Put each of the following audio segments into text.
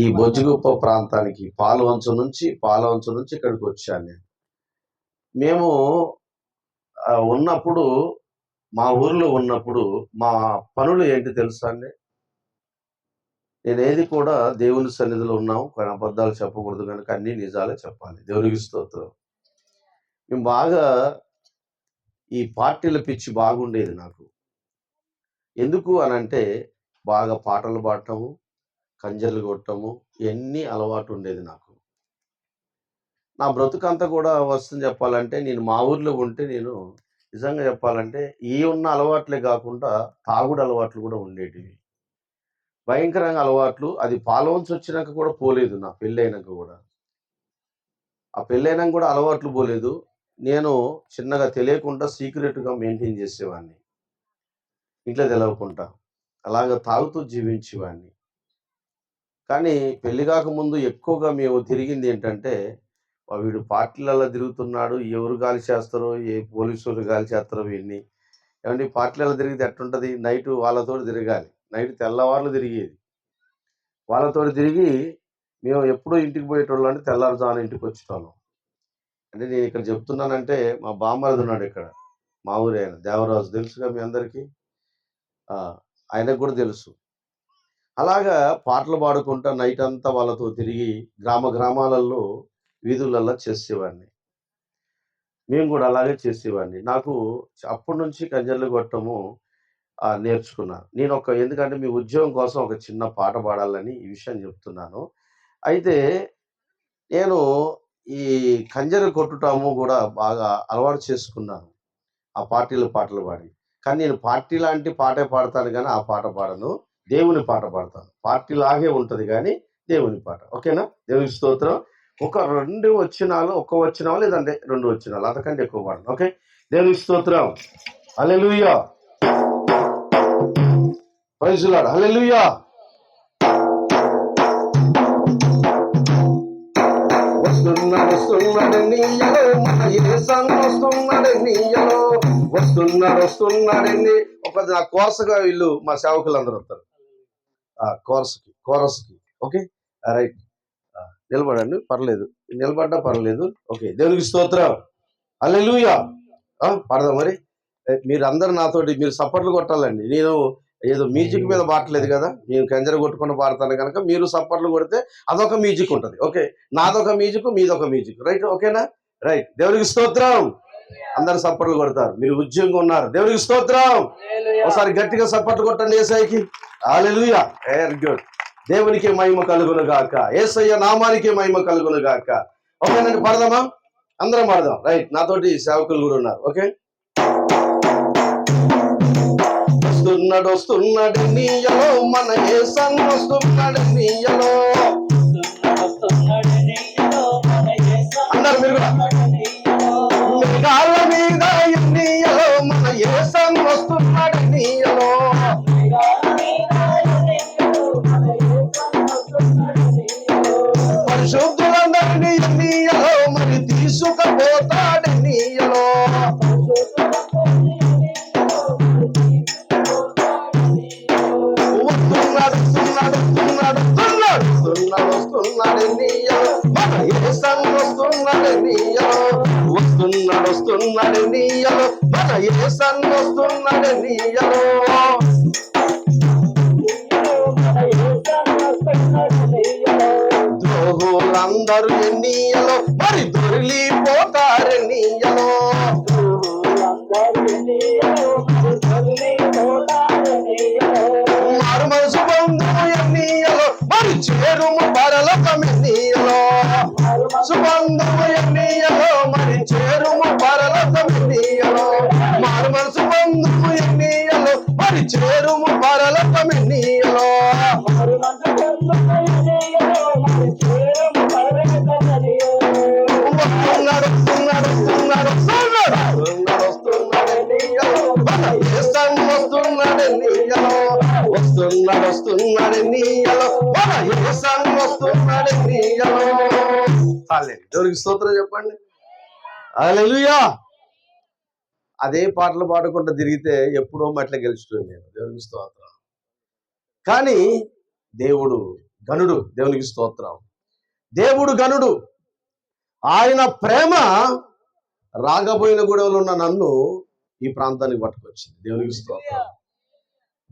ఈ బొజ్జిగుప్ప ప్రాంతానికి పాలవంచు నుంచి పాలవంచు నుంచి ఇక్కడికి వచ్చాను నేను. మేము ఉన్నప్పుడు మా ఊర్లో ఉన్నప్పుడు మా పనులు ఏంటి తెలుసా అండి? నేనేది కూడా దేవుని సన్నిధిలో ఉన్నాం కొన్ని అబద్ధాలు చెప్పకూడదు కనుక అన్ని నిజాలే చెప్పాలి. దేవునికి స్తోత్రం. మేము బాగా ఈ పార్టీల పిచ్చి బాగుండేది నాకు. ఎందుకు అనంటే బాగా పాటలు పాడటము కంజర్లు కొట్టము ఇవన్నీ అలవాటు ఉండేది నాకు. నా బ్రతుకంతా కూడా వస్తుంది చెప్పాలంటే నేను మా ఊర్లో ఉంటే నేను నిజంగా చెప్పాలంటే ఈ ఉన్న అలవాట్లే కాకుండా తాగుడు అలవాట్లు కూడా ఉండేటివి. భయంకరంగా అలవాట్లు. అది పాలవంచి వచ్చినాక కూడా పోలేదు నా పెళ్ళైనాక కూడా. ఆ పెళ్ళైనాక కూడా అలవాట్లు పోలేదు. నేను చిన్నగా తెలియకుండా సీక్రెట్గా మెయింటైన్ చేసేవాడిని ఇంట్లో తెలవకుండా. అలాగ తాగుతూ జీవించేవాడిని కానీ పెళ్ళి కాకముందు ఎక్కువగా మేము తిరిగింది ఏంటంటే వీడు పార్టీలలో తిరుగుతున్నాడు ఎవరు గాలి చేస్తారో ఏ పోలీసులు గాలి చేస్తారో వీడిని. ఏమంటే పార్టీలలో తిరిగితే ఎట్టుంటుంది నైట్ వాళ్ళతో తిరగాలి. నైట్ తెల్లవారులు తిరిగేది. వాళ్ళతో తిరిగి మేము ఎప్పుడూ ఇంటికి పోయేటోళ్ళు అంటే తెల్లారుజాను ఇంటికి వచ్చేటోళ్ళం. అంటే నేను ఇక్కడ చెప్తున్నానంటే మా బామ్మరది ఉన్నాడు ఇక్కడ మా ఊరే ఆయన దేవరాజు తెలుసుగా మీ అందరికీ? ఆయనకు కూడా తెలుసు. అలాగా పాటలు పాడుకుంటా నైట్ అంతా వాళ్ళతో తిరిగి గ్రామ గ్రామాలలో వీధులల్లో చేసేవాడిని. మేము కూడా అలాగే చేసేవాడిని. నాకు అప్పటి నుంచి కంజర్లు కొట్టము నేర్చుకున్నాను నేను ఒక ఎందుకంటే మీ ఉద్యోగం కోసం ఒక చిన్న పాట పాడాలని ఈ విషయం చెప్తున్నాను. అయితే నేను ఈ కంజర కొట్టుటాము కూడా బాగా అలవాటు చేసుకున్నాను. ఆ పార్టీలు పాటలు పాడి. కానీ నేను పార్టీ లాంటి పాటే పాడతాను కానీ ఆ పాట పాడను. దేవుని పాట పాడతాను. పార్టీ లాగే ఉంటుంది కానీ దేవుని పాట. ఓకేనా? దేవుని స్తోత్రం. ఒక రెండు వచ్చినాలు ఒక వచ్చినాలు లేదంటే రెండు వచ్చినాలు అంతకంటే ఎక్కువ పాడను. ఓకే? దేవుని స్తోత్రం. అలెలుయా ప్రైజులాడు అలెలుయా వస్తున్నాడు వస్తున్నాడు నీయలో మన యేసన్ వస్తున్నాడు నీయలో. వస్తున్నాడు వస్తున్నాడు ఒక కోసగా వీళ్ళు మా సేవకులు అందరు వస్తారు. కోరస్కి కోరస్కి ఓకే? రైట్. నిలబడండి పర్లేదు. నిలబడ్డా పర్లేదు. ఓకే దేవునికి స్తోత్రం. అల్లెలుయా పడదాం మరి. మీరు అందరు నాతోటి మీరు సపోర్ట్లు కొట్టాలండి. నేను ఏదో మ్యూజిక్ మీద పాడలేదు కదా? నేను కంజర కొట్టుకుంటూ పాడతాను కనుక మీరు సపోర్ట్లు కొడితే అదొక మ్యూజిక్ ఉంటుంది. ఓకే? నాదొక మ్యూజిక్ మీదొక మ్యూజిక్. రైట్ ఓకేనా? రైట్. దేవునికి స్తోత్రం. అందరు సపోర్ట్లు కొడతారు. మీరు ఉద్యోగంగా ఉన్నారు. దేవునికి స్తోత్రం. ఒకసారి గట్టిగా సపోర్ట్లు కొట్టండి ఏసైకి. వెరీ గుడ్ దేవునికి మహిమ కలుగును గాక. ఏసయ్య నామానికి మహిమ కలుగును గాక. ఓకేనండి పడదామా? అందరం పడదాం. రైట్ నాతోటి సేవకులు కూడా ఉన్నారు. ఓకే వస్తున్నాడు వస్తున్నాడు నీయలో మన ఏసన్ వస్తున్నాడు నీయలో అందరు మీరు కూడా. ద్రోహులందరూ ఎన్నియలో మరి దొరిలిపోతారు ఎన్నియలో వస్తున్నాడు ఎన్నియలో వస్తున్నాడు వస్తున్నాడు వస్తున్నాడు స్తోత్రం చెప్పండి. అదే పాటలు పాడకుండా తిరిగితే ఎప్పుడో మట్ల గెలుచుతుంది నేను. దేవునికి స్తోత్రం. కానీ దేవుడు గనుడు దేవునికి స్తోత్రం. దేవుడు గనుడు ఆయన ప్రేమ రాగబోయిన గొడవలు ఉన్న నన్ను ఈ ప్రాంతానికి పట్టుకొచ్చింది. దేవునికి స్తోత్రం.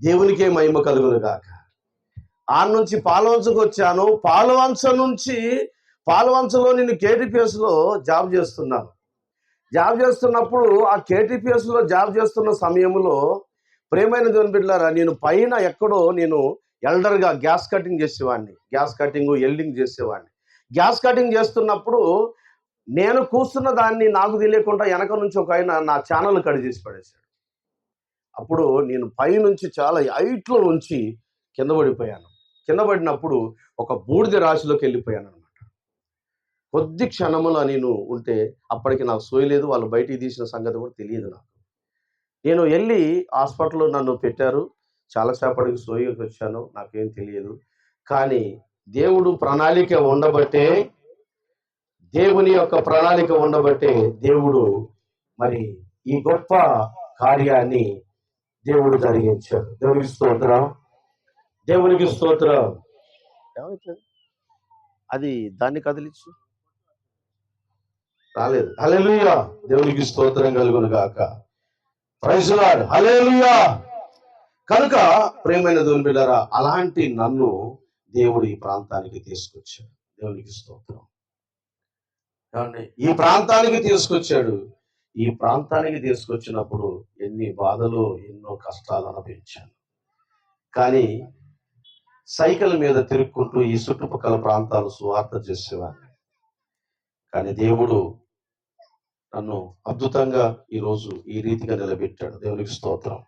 దేవునికే మహిమ కలుగును గాక ఆ నుంచి పాలవంచకు వచ్చాను. పాలవంచ నుంచి పాలవంచలో నేను కేటీపీఎస్లో జాబ్ చేస్తున్నాను. జాబ్ చేస్తున్నప్పుడు ఆ కేటీపీఎస్లో జాబ్ చేస్తున్న సమయంలో ప్రేమైన దేవుని బిడ్డారా నేను పైన ఎక్కడో నేను ఎల్డర్గా గ్యాస్ కటింగ్ చేసేవాడిని. గ్యాస్ కటింగ్ ఎల్డింగ్ చేసేవాడిని. గ్యాస్ కటింగ్ చేస్తున్నప్పుడు నేను కూర్చున్న దాన్ని నాకు తెలియకుండా వెనక నుంచి ఒక ఆయన నా ఛానల్ కడి చేసి పడేశాడు. అప్పుడు నేను పైనుంచి చాలా హైట్లో నుంచి కింద పడిపోయాను. కింద పడినప్పుడు ఒక బూడిద రాశిలోకి వెళ్ళిపోయాను అనమాట కొద్ది క్షణములో నేను ఉంటే అప్పటికి నాకు సోయలేదు వాళ్ళు బయటికి తీసిన సంగతి కూడా తెలియదు నాకు. నేను వెళ్ళి హాస్పిటల్లో నన్ను పెట్టారు. చాలాసేపటికి సోయకి వచ్చాను నాకేం తెలియదు. కానీ దేవుడు ప్రణాళిక ఉండబట్టే దేవుని యొక్క ప్రణాళిక ఉండబట్టే దేవుడు మరి ఈ గొప్ప కార్యాన్ని దేవుడు జరిగించాడు. దేవునికి స్తోత్రం. దేవునికి స్తోత్రం? అది దాన్ని కదిలించు. రాలేదు. హల్లెలూయా. దేవునికి స్తోత్రం కలుగును గాక. Praise Lord hallelujah. కనుక ప్రేమైన దేవుని బిడ్డారా అలాంటి నన్ను దేవుడు ఈ ప్రాంతానికి తీసుకొచ్చాడు. దేవునికి స్తోత్రం. ఈ ప్రాంతానికి తీసుకొచ్చాడు. ఈ ప్రాంతానికి తీసుకొచ్చినప్పుడు ఎన్ని బాధలు ఎన్నో కష్టాలు అనుభవించాను కానీ సైకిల్ మీద తిరుక్కుంటూ ఈ చుట్టుపక్కల ప్రాంతాలు సువార్త చేసేవాడిని. కానీ దేవుడు నన్ను అద్భుతంగా ఈరోజు ఈ రీతిగా నిలబెట్టాడు. దేవునికి స్తోత్రం.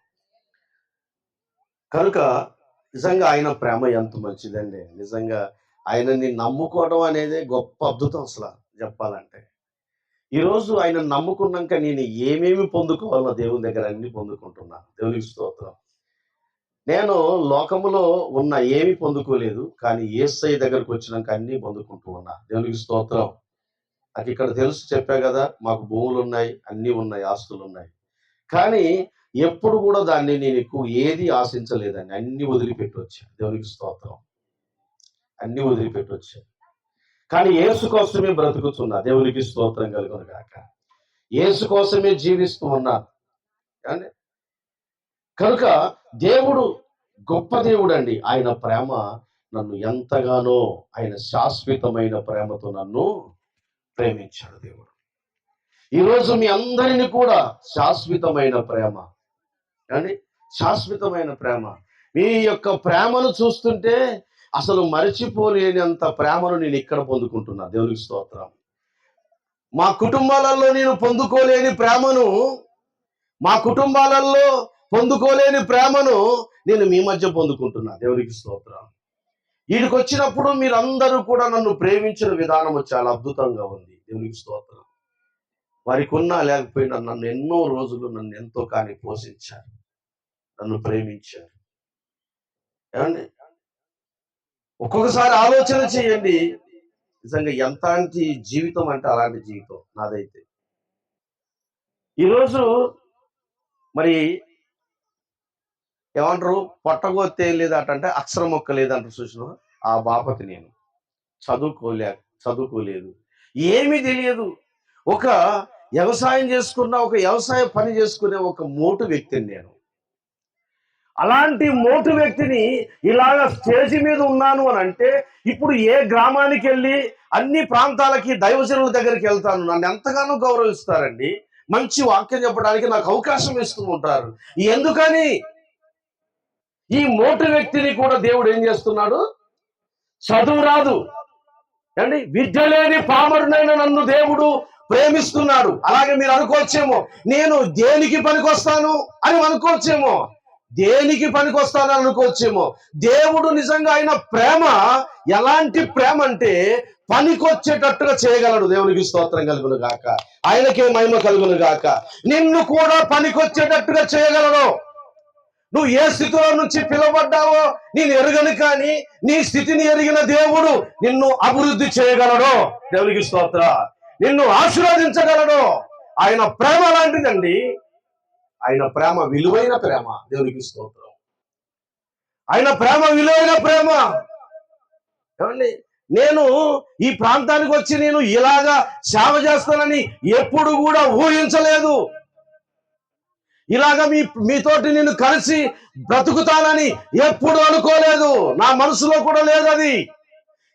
కనుక నిజంగా ఆయన ప్రేమ ఎంత మంచిదండి. నిజంగా ఆయనని నమ్ముకోవడం అనేది గొప్ప అద్భుతం అసలు. చెప్పాలంటే. ఈరోజు ఆయన నమ్ముకున్నాక నేను ఏమేమి పొందుకోవాలో దేవుని దగ్గర అన్ని పొందుకుంటున్నాను. దేవునికి స్తోత్రం. నేను లోకములో ఉన్న ఏమి పొందుకోలేదు కానీ ఏసై దగ్గరకు వచ్చినాక అన్ని పొందుకుంటూ ఉన్నా. దేవునికి స్తోత్రం. నాకు ఇక్కడ తెలుసు చెప్పా కదా మాకు భూములు ఉన్నాయి అన్ని ఉన్నాయి ఆస్తులు ఉన్నాయి కానీ ఎప్పుడు కూడా దాన్ని నేను ఎక్కువ ఏది ఆశించలేదండి అన్ని వదిలిపెట్టి వచ్చాను దేవునికి స్తోత్రం. అన్ని వదిలిపెట్టి వచ్చాను కానీ యేసు కోసమే బ్రతుకుతున్నా. దేవునికి స్తోత్రం కలుగును కాక యేసు కోసమే జీవిస్తూ ఉన్నా. కనుక దేవుడు గొప్ప దేవుడు అండి ఆయన ప్రేమ నన్ను ఎంతగానో ఆయన శాశ్వతమైన ప్రేమతో నన్ను ప్రేమించాడు దేవుడు. ఈరోజు మీ అందరిని కూడా శాశ్వతమైన ప్రేమ. అండి శాశ్వతమైన ప్రేమ. మీ యొక్క ప్రేమను చూస్తుంటే అసలు మరచిపోలేనంత ప్రేమను నేను ఇక్కడ పొందుకుంటున్నా. దేవునికి స్తోత్రం. మా కుటుంబాలలో నేను పొందుకోలేని ప్రేమను మా కుటుంబాలలో పొందుకోలేని ప్రేమను నేను మీ మధ్య పొందుకుంటున్నా. దేవునికి స్తోత్రం. వీడికి వచ్చినప్పుడు మీరందరూ కూడా నన్ను ప్రేమించిన విధానము చాలా అద్భుతంగా ఉంది. దేవునికి స్తోత్రం. వారికి ఉన్నా లేకపోయినా నన్ను ఎన్నో రోజులు నన్ను ఎంతో కానీ పోషించారు. నన్ను ప్రేమించారు. ఏమండి? ఒక్కొక్కసారి ఆలోచన చేయండి. నిజంగా ఎంతటి జీవితం అంటే అలాంటి జీవితం నాదైతే. ఈరోజు మరి ఏమంటారు? పొట్టగొత్తే లేదట అంటే అక్షరం మొక్క లేదంటారు చూసిన ఆ బాపతి నేను. చదువుకోలే చదువుకోలేదు. ఏమీ తెలియదు. ఒక వ్యవసాయం చేసుకున్న ఒక వ్యవసాయ పని చేసుకునే ఒక మోటు వ్యక్తిని నేను. అలాంటి మోటు వ్యక్తిని ఇలాగ స్టేజ్ మీద ఉన్నాను అని అంటే ఇప్పుడు ఏ గ్రామానికి వెళ్ళి అన్ని ప్రాంతాలకి దైవజనుల దగ్గరికి వెళ్తాను నన్ను ఎంతగానో గౌరవిస్తారండి. మంచి వాక్యం చెప్పడానికి నాకు అవకాశం ఇస్తూ ఉంటారు. ఎందుకని? ఈ మోటు వ్యక్తిని కూడా దేవుడు ఏం చేస్తున్నాడు? చదువు రాదు. అండి విద్య లేని పామరునైన నన్ను దేవుడు ప్రేమిస్తున్నాడు. అలాగే మీరు అనుకోవచ్చేమో నేను దేనికి పనికొస్తాను అని అనుకోవచ్చేమో. దేనికి పనికొస్తాను అనుకోవచ్చేమో దేవుడు నిజంగా ఆయన ప్రేమ ఎలాంటి ప్రేమ అంటే పనికొచ్చేటట్టుగా చేయగలడు దేవునికి స్తోత్రం కలుగును గాక. ఆయనకే మహిమ కలుగును గాక. నిన్ను కూడా పనికొచ్చేటట్టుగా చేయగలడు నువ్వు ఏ స్థితిలో నుంచి పిలువబడ్డావో నేను ఎరగను కానీ నీ స్థితిని ఎరిగిన దేవుడు నిన్ను అభివృద్ధి చేయగలడు. దేవునికి స్తోత్ర. నిన్ను ఆశీర్వదించగలడు. ఆయన ప్రేమ లాంటిదండి. ఆయన ప్రేమ విలువైన ప్రేమ. దేవునికి స్తోత్రం. ఆయన ప్రేమ విలువైన ప్రేమ. ఏమండి? నేను ఈ ప్రాంతానికి వచ్చి నేను ఇలాగా సేవ చేస్తానని ఎప్పుడు కూడా ఊహించలేదు. ఇలాగా మీ మీతోటి నేను కలిసి బ్రతుకుతానని ఎప్పుడు అనుకోలేదు. నా మనసులో కూడా లేదు అది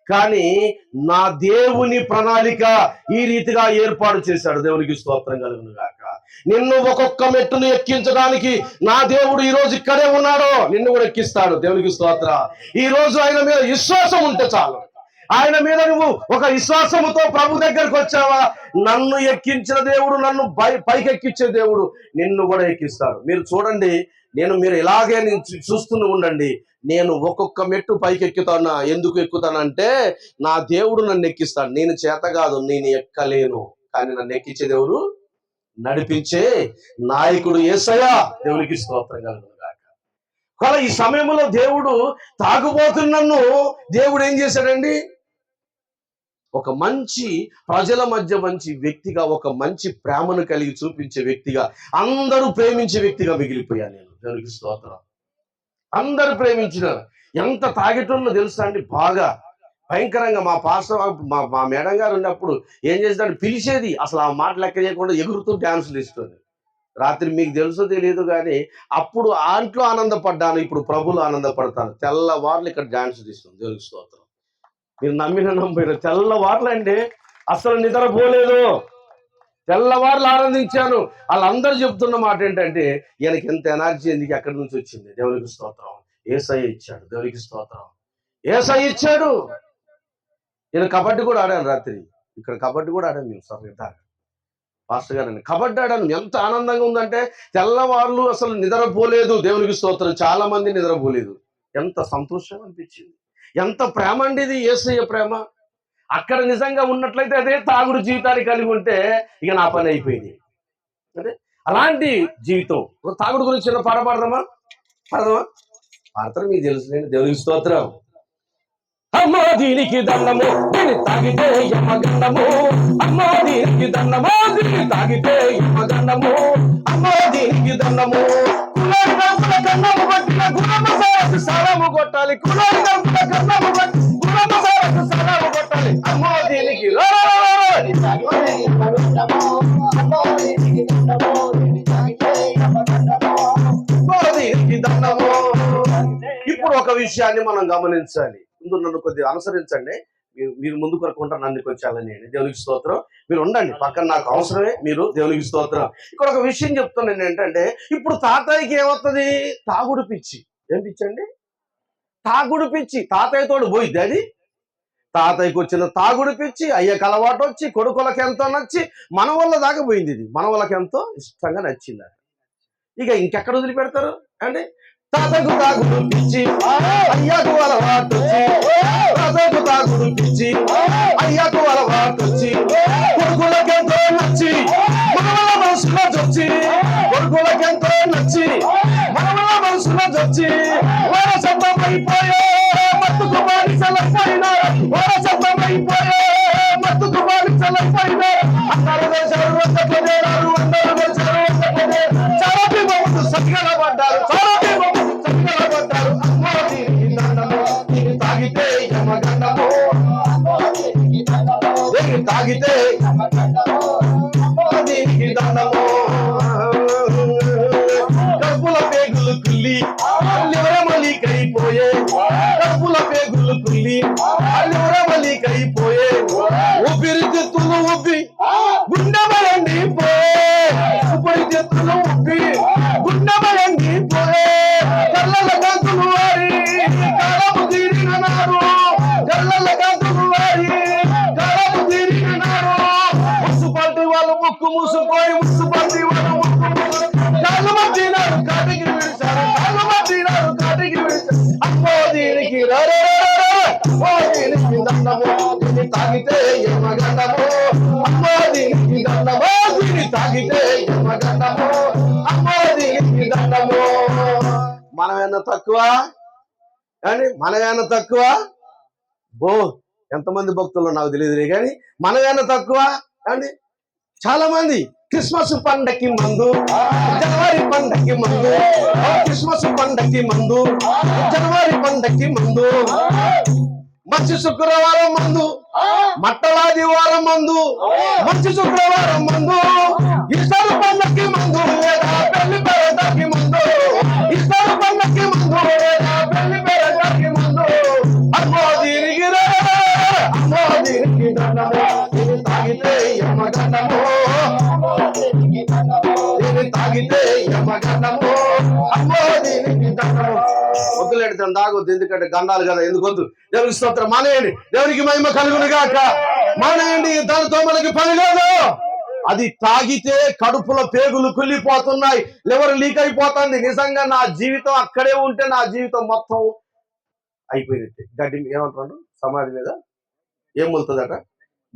కానీ నా దేవుని ప్రణాళిక ఈ రీతిగా ఏర్పాటు చేశాడు. దేవునికి స్తోత్రం కలుగునుగాక. నిన్ను ఒక్కొక్క మెట్టును ఎక్కించడానికి నా దేవుడు ఈ రోజు ఇక్కడే ఉన్నాడో నిన్ను కూడా ఎక్కిస్తాడు. దేవునికి స్తోత్ర. ఈ రోజు ఆయన మీద విశ్వాసం ఉంటే చాలు. ఆయన మీద నువ్వు ఒక విశ్వాసముతో ప్రభు దగ్గరకు వచ్చావా? నన్ను ఎక్కించిన దేవుడు నన్ను పై పైకి ఎక్కించే దేవుడు నిన్ను కూడా ఎక్కిస్తాడు. మీరు చూడండి నేను మీరు ఇలాగే నేను చూ- చూస్తూనే ఉండండి. నేను ఒక్కొక్క మెట్టు పైకి ఎక్కుతానా ఎందుకు ఎక్కుతానంటే నా దేవుడు నన్ను ఎక్కిస్తాడు. నేను చేత కాదు నేను ఎక్కలేను. కానీ నన్ను ఎక్కించే దేవుడు నడిపించే నాయకుడు ఏసయా దేవునికి స్తోత్రం కలుగును గాక. ఈ సమయంలో దేవుడు తాగుబోతున్నన్ను దేవుడు ఏం చేశాడండి? ఒక మంచి ప్రజల మధ్య మంచి వ్యక్తిగా ఒక మంచి ప్రేమను కలిగి చూపించే వ్యక్తిగా అందరూ ప్రేమించే వ్యక్తిగా మిగిలిపోయాను నేను. దేవునికి స్తోత్రం. అందరూ ప్రేమించినారు. ఎంత తాగేటోళ్ళు తెలుసా అండి? బాగా. భయంకరంగా మా పాస్టర్ మా మా మేడం గారు ఉన్నప్పుడు ఏం చేస్తాడు పిలిచేది. అసలు ఆ మాట లెక్క చేయకుండా ఎగురుతూ డ్యాన్సులు ఇస్తుంది రాత్రి మీకు తెలుసో తెలియదు కానీ అప్పుడు ఆంట్లో ఆనందపడ్డాను. ఇప్పుడు ప్రభులు ఆనందపడతాను తెల్లవార్లు ఇక్కడ డ్యాన్స్ తీస్తుంది దేవునికి స్తోత్రం. మీరు నమ్మిన నమ్మిన? తెల్లవార్లు అండి. అసలు నిద్రపోలేదు తెల్లవార్లు ఆనందించాను. వాళ్ళందరూ చెప్తున్న మాట ఏంటంటే ఈయనకి ఎంత ఎనర్జీ ఎందుకు ఎక్కడి నుంచి వచ్చింది? దేవునికి స్తోత్రం. ఏసై ఇచ్చాడు. దేవునికి స్తోత్రం. ఏసై ఇచ్చాడు. నేను కబడ్డీ కూడా ఆడాను రాత్రి. ఇక్కడ కబడ్డీ కూడా ఆడాను మేము సార్ ఇందాక. పాస్టర్ గారు కబడ్డీ ఆడాను ఎంత ఆనందంగా ఉందంటే తెల్లవాళ్ళు అసలు నిద్రపోలేదు దేవునికి స్తోత్రం. చాలా మంది నిద్రపోలేదు. ఎంత సంతోషం అనిపించింది. ఎంత ప్రేమ అండి ఇది ఏసయ్య ప్రేమ. అక్కడ నిజంగా ఉన్నట్లయితే అదే తాగుడు జీవితాన్ని కలిగి ఉంటే ఇక నా పని అయిపోయింది. అంటే అలాంటి జీవితం. తాగుడు గురించి చిన్న పాట పాడదామా? పాడదామా? పాడతారు మీకు తెలుసు నేను దేవునికి స్తోత్రం. అమ్మో దీనికి దండము దీని తాగితే యమగండము అమ్మో దీనికి దండము దీని తాగితే యమగండము అమ్మో దీనికి దండము. పట్టిన సారసు సరము కొట్టాలి. గండము పట్టి సారసు సరము కొట్టాలి. అమ్మో దీనికి ఇప్పుడు ఒక విషయాన్ని మనం గమనించాలి. ముందు నన్ను కొద్దిగా అనుసరించండి. మీరు మీరు ముందుకు వరకుంటా నన్ను వచ్చాలని దేవునికి స్తోత్రం. మీరు ఉండండి. పక్కన నాకు అవసరమే. మీరు దేవునికి స్తోత్రం. ఇక్కడ ఒక విషయం చెప్తున్నాను ఏంటంటే ఇప్పుడు తాతయ్యకి ఏమవుతుంది తాగుడు పిచ్చి. ఏం పిచ్చి అండి? తాగుడు పిచ్చి. తాతయ్య తోడు పోయిద్ది అది. తాతయ్యకి వచ్చిన తాగుడు పిచ్చి అయ్యకి అలవాటు వచ్చి కొడుకులకి ఎంతో నచ్చి మన వల్ల దాకా పోయింది ఇది. మన వాళ్ళకి ఎంతో ఇష్టంగా నచ్చింది ఇక ఇంకెక్కడ వదిలిపెడతారు? అండి? తాతకు తాగుడు పిచ్చి. అయ్యకు అలవాటు తాతకు తాగుడు పిచ్చి. అయ్యకు అలవాటు వచ్చి. పేగులు కుల్లి అల్లివరమలి మనమేనా తక్కువ? కానీ మనమేనా తక్కువ? బో ఎంతమంది భక్తులు నాకు తెలియదు కానీ మనమేనా తక్కువ? అండి చాలా మంది క్రిస్మస్ పండక్కి మందు జనవరి పండక్కి మందు క్రిస్మస్ పండక్కి మందు జనవరి పండక్కి మందు మంచి శుక్రవారం మందు మట్టలాది వారం మందు మంచి శుక్రవారం మందు ఇస్తారు పండక్కి మందు లేదా? యమగండము దీన్ని తాగితే యమగండము అమ్మో దీనికి దండము తను తాగొద్దు ఎందుకంటే గండాలు కదా ఎందుకు వద్దు? దేవునికి స్తోత్రం మానేయండి. దేవునికి మహిమ కలుగును గాక మానేయండి దానితో మనకి పని లేదు. అది తాగితే కడుపులో పేగులు కుళ్ళిపోతున్నాయి లివర్ లీక్ అయిపోతుంది. నిజంగా నా జీవితం అక్కడే ఉంటే నా జీవితం మొత్తం అయిపోయినట్టే. గడ్డి ఏమంటాడు సమాధి మీద ఏం వెళ్తుందట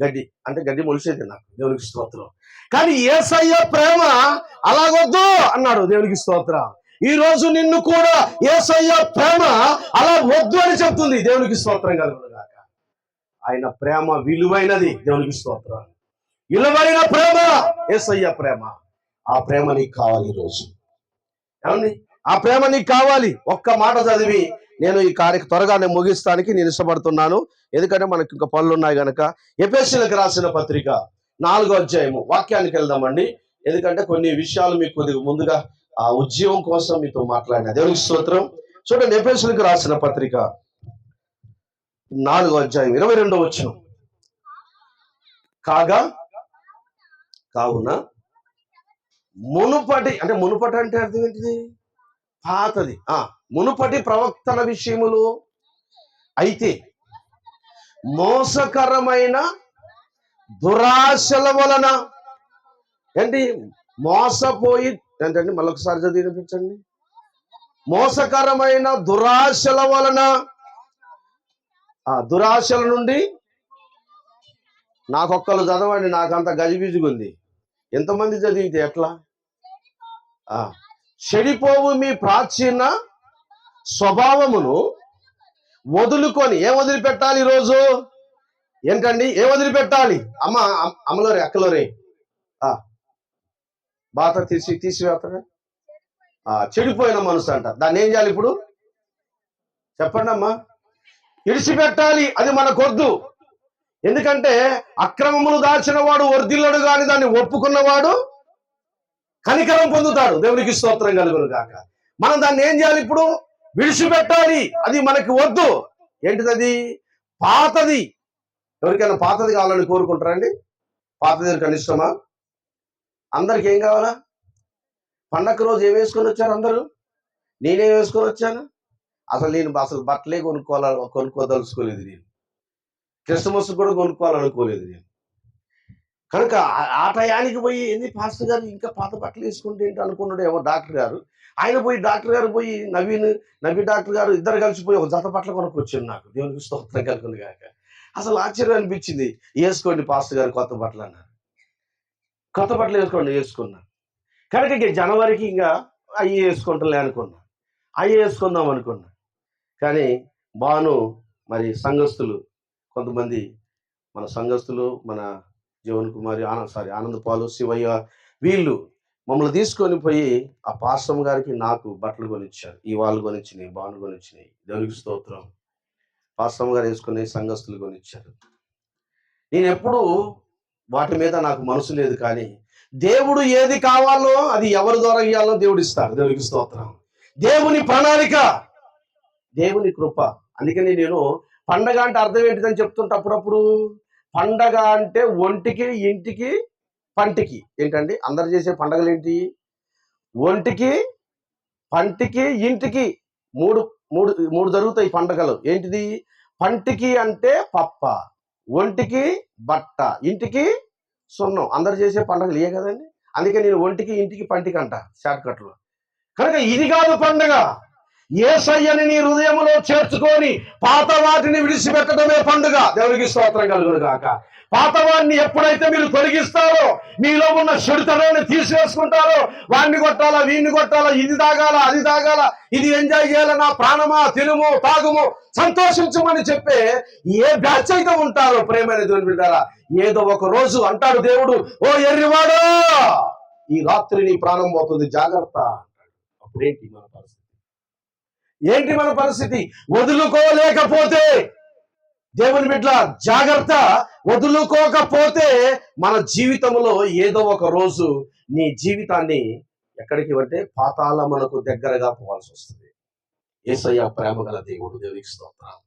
గడ్డి అంటే గడ్డి మొలిసేది నాకు దేవునికి స్తోత్రం. కానీ ఏసయ్య ప్రేమ అలాగొద్దు అన్నాడు దేవునికి స్తోత్రం. ఈ రోజు నిన్ను కూడా ఏసయ్య ప్రేమ అలా వద్దు అని చెప్తుంది దేవునికి స్తోత్రం కలుగునుగాక ఆయన ప్రేమ విలువైనది దేవునికి స్తోత్రం. విలువైన ప్రేమ ఏసయ్య ప్రేమ. ఆ ప్రేమ నీకు కావాలి ఈరోజు ఏమండి? ఆ ప్రేమ నీకు కావాలి. ఒక్క మాట చదివి నేను ఈ కార్య త్వరగానే ముగిస్తానికి నేను ఇష్టపడుతున్నాను. ఎందుకంటే మనకి ఇంకా పనులు ఉన్నాయి కనుక ఎపిఎస్సీలకు రాసిన పత్రిక నాలుగో అధ్యాయము. వాక్యానికి వెళ్దామండి. ఎందుకంటే కొన్ని విషయాలు మీకు కొద్దిగా ముందుగా ఆ ఉద్యమం కోసం మీతో మాట్లాడిన. దేవునికి స్తోత్రం. చూడండి ఎపిఎస్సీలకు రాసిన పత్రిక నాలుగో అధ్యాయం ఇరవై రెండో వచ్చిన కాగా? కావున మునుపటి అంటే మునుపటి అంటే అర్థం ఏంటిది? పాతది. ఆ మునుపటి ప్రవక్తల విషయములు అయితే మోసకరమైన దురాశల వలన ఏంటి? మోసపోయి ఏంటండి? మళ్ళొకసారి చదివి వినిపించండి మోసకరమైన దురాశల వలన ఆ దురాశల నుండి నాకొక్కరు చదవండి నాకంత గజిబిజిగా ఉంది ఎంతమంది చదివితే ఎట్లా? చెడిపోవు మీ ప్రాచీన స్వభావమును వదులుకొని ఏం వదిలిపెట్టాలి ఈరోజు? ఏంటండి? ఏం వదిలిపెట్టాలి? అమ్మ అమ్- అమ్మలోరే అక్కలోరే. బాత తీసి తీసివేస్తారా చెడిపోయిన మనసు అంట. దాన్ని ఏం చేయాలి ఇప్పుడు? చెప్పండి అమ్మా ఇడిచిపెట్టాలి. అది మనకొద్దు. ఎందుకంటే అక్రమములు దాచిన వాడు వర్ధిల్లడు కానీ దాన్ని ఒప్పుకున్నవాడు కనికరం పొందుతాడు. దేవునికి స్తోత్రం కలుగును కాక మనం దాన్ని ఏం చేయాలి ఇప్పుడు? విడిచిపెట్టాలి. అది మనకి వద్దు. ఏంటిది అది పాతది. ఎవరికైనా పాతది కావాలని కోరుకుంటారండి? పాతది ఎవరికైనా ఇష్టమా? అందరికి ఏం కావాలా? పండగ రోజు ఏం వేసుకొని వచ్చారు అందరూ? నేనేం వేసుకొని వచ్చాను? అసలు నేను అసలు బట్టలే కొనుక్కోవాల కొనుక్కోదలుచుకోలేదు నేను. క్రిస్మస్ కూడా కొనుక్కోవాలనుకోలేదు నేను. కనుక ఆ- టయానికి పోయి ఏంది పాస్టర్ గారు ఇంకా పాత బట్టలు వేసుకుంటే ఏంటి అనుకున్నాడు ఏమో డాక్టర్ గారు. ఆయన పోయి డాక్టర్ గారు పోయి నవీన్ నవీన్ డాక్టర్ గారు ఇద్దరు కలిసిపోయి ఒక జత బట్టలు కొనుక్కొచ్చాను నాకు. దేవునికి స్తోత్రం కలుగుంది కాక అసలు ఆశ్చర్యం అనిపించింది వేసుకోండి పాస్టర్ గారు కొత్త బట్టలు అన్నారు. కొత్త బట్టలు వేసుకోండి వేసుకున్నా. కనుక ఇక జనవరికి ఇంకా అవి వేసుకుంటలే అనుకున్నా. అవి వేసుకుందాం అనుకున్నా. కానీ బాను మరి సంఘస్థులు కొంతమంది మన సంఘస్థులు మన జీవన్ కుమారి ఆనంద్ సారీ ఆనందపాలు శివయ్య వీళ్ళు మమ్మల్ని తీసుకొని పోయి ఆ పాశ్రం గారికి నాకు బట్టలు కొనిచ్చారు. ఈ వాళ్ళు కొనిచ్చినాయి బాను కొనిచ్చినాయి. దేవునికి స్తోత్రం. పాశ్రమ గారు వేసుకుని సంఘస్థులు కొనిచ్చారు. నేను ఎప్పుడు వాటి మీద నాకు మనసు లేదు కానీ దేవుడు ఏది కావాలో అది ఎవరి ద్వారా ఇవ్వాలో దేవుడు ఇస్తాడు. దేవునికి స్తోత్రం. దేవుని ప్రణాళిక దేవుని కృప. అందుకని నేను పండగ అంటే అర్థం ఏంటిదని చెప్తుంటే అప్పుడప్పుడు పండగ అంటే ఒంటికి ఇంటికి పంటికి. ఏంటండి? అందరు చేసే పండగలు ఏంటి ఒంటికి పంటికి ఇంటికి. మూడు మూడు మూడు జరుగుతాయి పండగలు. ఏంటిది? పంటికి అంటే పప్ప ఒంటికి బట్ట ఇంటికి సున్నం. అందరు చేసే పండగలు ఏ కదండి? అందుకే నేను ఒంటికి ఇంటికి పంటికి అంట షార్ట్ కట్లో. కనుక ఇది కాదు పండగ! ఏసయ్యని నీ హృదయంలో చేర్చుకొని పాత వాటిని విడిచిపెట్టడమే పండుగ. దేవునికి స్తోత్రం కలుగును గాక పాత వాడిని ఎప్పుడైతే మీరు తొలగిస్తారో మీలో ఉన్న చెడుతనాన్ని తీసివేసుకుంటారో వాడిని కొట్టాలా వీడిని కొట్టాలా ఇది తాగాల అది తాగాల ఇది ఎంజాయ్ చేయాల నా ప్రాణమా తినుము తాగుము సంతోషించమని చెప్పే ఏ బ్యాచ్ అయితే ఉంటారో ప్రేమైన దేవుని బిడ్డారా ఏదో ఒక రోజు అంటాడు దేవుడు ఓ ఎర్రివాడో ఈ రాత్రి నీ ప్రాణం పోతుంది జాగ్రత్త అప్పుడేంటి మన ఏంటి మన పరిస్థితి? వదులుకోలేకపోతే దేవుని బిడ్డ జాగ్రత్త. వదులుకోకపోతే మన జీవితంలో ఏదో ఒక రోజు నీ జీవితాన్ని ఎక్కడికి అంటే మనకు దగ్గరగా పోవాల్సి వస్తుంది. ఏసయ్య ప్రేమ గల దేవుడు దేవునికి స్తోత్రం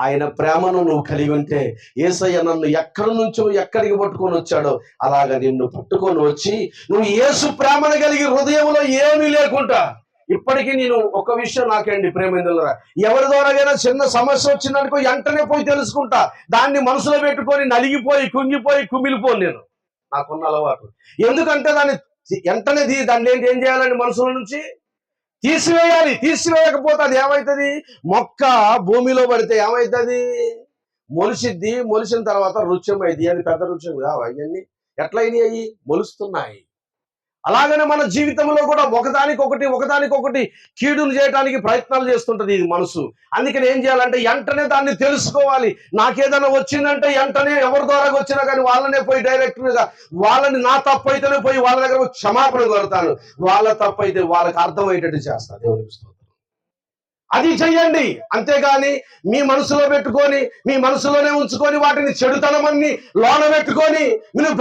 ఆయన ప్రేమను నువ్వు కలిగి ఉంటే ఏసయ్య నన్ను ఎక్కడి నుంచో ఎక్కడికి పట్టుకొని వచ్చాడో అలాగ నిన్ను పట్టుకొని వచ్చి నువ్వు యేసు ప్రేమను కలిగి హృదయంలో ఏమీ లేకుండా ఇప్పటికీ నేను ఒక విషయం నాకేండి ప్రేమేందులరా ఎవరి ద్వారాగైనా చిన్న సమస్య వచ్చిందనుకో వెంటనే పోయి తెలుసుకుంటా. దాన్ని మనసులో పెట్టుకొని నలిగిపోయి కుంగిపోయి కుమిలిపోను నేను. నాకున్న అలవాటు. ఎందుకంటే దాన్ని వెంటనే తీ దాన్ని ఏంటి ఏం చేయాలండి మనసులో నుంచి? తీసివేయాలి తీసివేయకపోతే అది ఏమవుతుంది మొక్క భూమిలో పడితే ఏమవుతుంది మొలిసిద్ది మొలిసిన తర్వాత రుచ్యం అయింది అది పెద్ద రుచ్యం కావు అవన్నీ. ఎట్లయినాయి అయ్యి? మొలుస్తున్నాయి. అలాగనే మన జీవితంలో కూడా ఒకదానికొకటి ఒకదానికొకటి కీడులు చేయడానికి ప్రయత్నాలు చేస్తుంటుంది ఇది మనసు. అందుకని ఏం చేయాలంటే వెంటనే దాన్ని తెలుసుకోవాలి. నాకేదైనా వచ్చిందంటే వెంటనే ఎవరి ద్వారా వచ్చినా కానీ వాళ్ళనే పోయి డైరెక్ట్గా వాళ్ళని నా తప్పు అయితేనే పోయి వాళ్ళ దగ్గర క్షమాపణ కోరుతాను. వాళ్ళ తప్పు అయితే వాళ్ళకి అర్థమయ్యేటట్టు చేస్తాను దేవునికి అది చెయ్యండి. అంతేగాని మీ మనసులో పెట్టుకొని మీ మనసులోనే ఉంచుకొని వాటిని చెడుతనమని లోన పెట్టుకొని మీరు